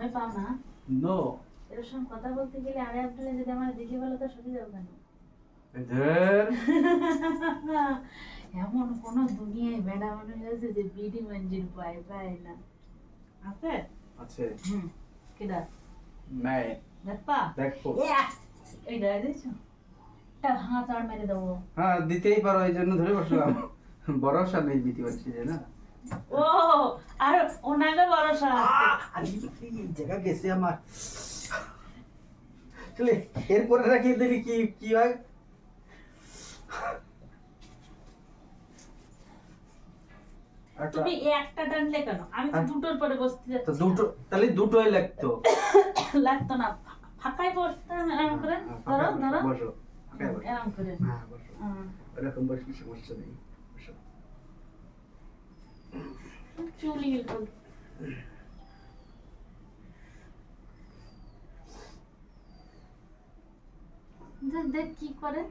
ভয় পাও না। নো এরকম কথা বলতে গেলে আরে যদি আমার দেখে বলো তো যাব কেন? এমন কোন দুনিয়ায় বেড়া মানুষ আছে যে বিডি মঞ্জিল পায় পায় না। আছে? আছে। হুম কেডা নাই। দেখপা দেখো এই আর মেরে দেবো। হ্যাঁ দিতেই পারো এই জন্য ধরে বসলাম। ভরসা নেই দিতে পারছি যে না? ও আর ওনাকে ভরসা আছে আরে জায়গা গেছে আমার। এরপরে রাখিয়ে দিলি কি কি হয়? তুমি একটা টানলে কেন আমি তো হ্যাঁ। দুটোর পরে বসতে যাচ্ছি। দুটো তাহলে দুটোই লাগতো। লাগতো না ফাঁকায় বসতাম এরম করে। ধরো ধরো। বসো করে। হ্যাঁ বসো। এরকম বসলে সমস্যা নেই বসো। চুলি দেখ কি করে?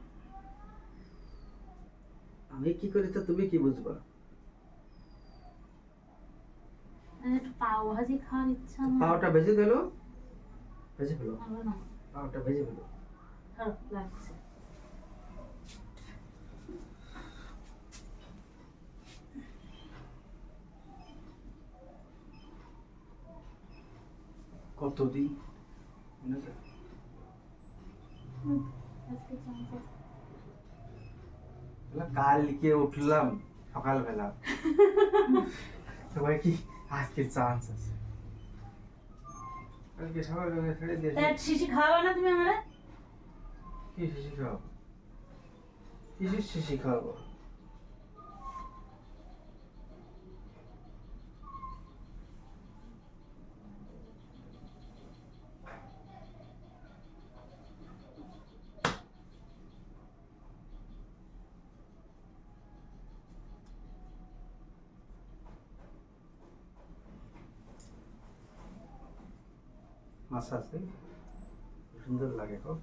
আমি কি করি তো তুমি কি বুঝবা? একটু পাও ভাজি খাওয়ার ইচ্ছা আমার। পাওটা ভেজে দিলো ভেজে ফেলো? পাওটা ভেজে ফেলো। লাগছে। কতদিন? মনে আছে? কালকে উঠলাম সকালবেলা। সবাই কি আজকে চান্স আছে? কালকে সকালবেলা ছেড়ে শিশি খাওয়াবে না তুমি আমারে? কি শিশি খাওয়াবো? কিসের শিশি খাওয়াবো? মাছ আছে সুন্দর লাগে খুব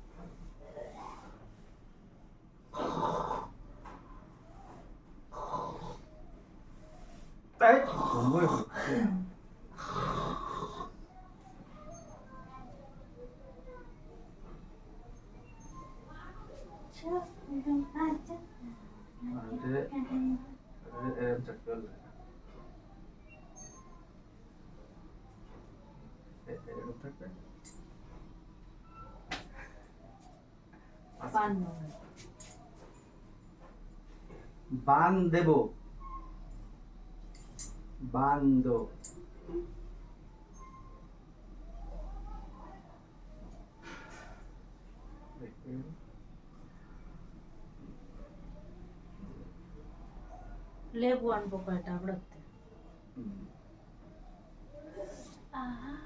তাই ঘুমোই হচ্ছে আচ্ছা বান। দেব। বান দো। লেবু আনব কয়টা? আবড়াতে হ্যাঁ?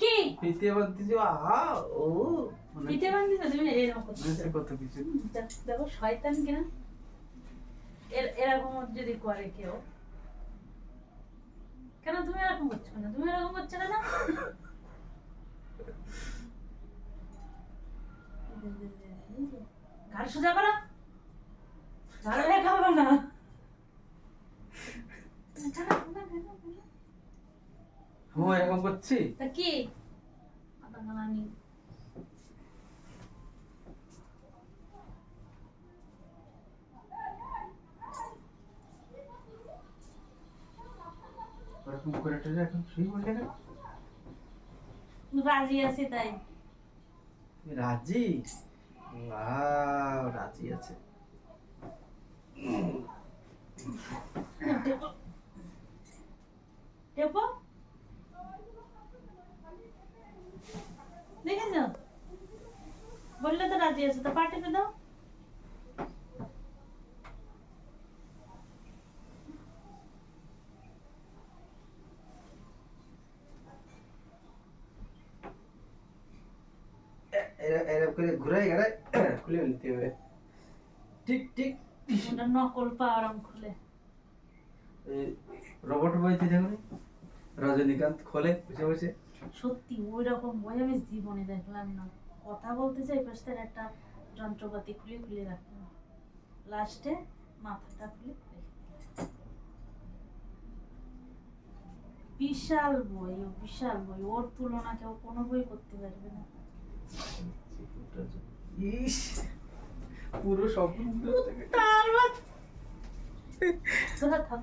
কি পিতে বানতে আহা ও। মানে পিঠে বান্ধিস তুমি এরকম করছ। কত কিছু? দেখো শয়তান কিনা? এরকম যদি করে কেউ। কেন তুমি এরকম করছ না তুমি এরকম করছ কেন? ঘাড় সোজা করো। ঘাড় দেখাবো না। ও এরকম করছি? তা কি? না রাজি আছি তাই। রাজি? রাজি আছে। টেপো? বললে তো রাজি আছে তো পা দাও। করে খুলে নিতে হবে। ঠিক ঠিক। নকল খুলে। রবট বইতে যখন রজনীকান্ত খোলে বসে বসে। সত্যি ওই রকম বই আমি জীবনে দেখলাম না। কথা বলতে চাই পাশ একটা যন্ত্রপাতি খুলে খুলে রাখতে লাস্টে মাথাটা খুলে বিশাল বই ও বিশাল বই। ওর তুলনা কেউ কোনো বই করতে পারবে না। ইস পুরো স্বপ্ন তোরা থাক।